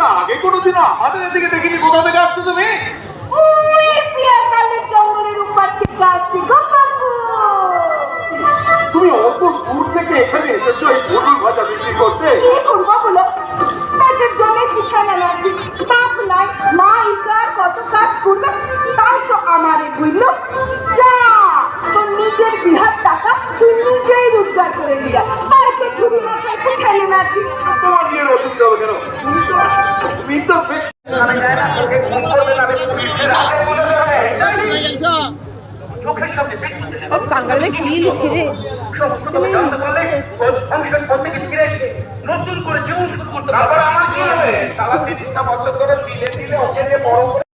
তোমাকে তো আগে কোনোদিনও আমাদের এদিকে দেখিনি কোথা থেকে আসছো তুমি? তুমি অত দূর থেকে এখানে এসেছ এই পুতুল ভাজা বিক্রি করতে? তোমার বিয়ের অসুবিধা হবে কেন? তুমি তো তুমি তো বেশ ও কাঙ্গালে কি লিখছি নতুন করে জীবন বন্ধ করে দিলে বড়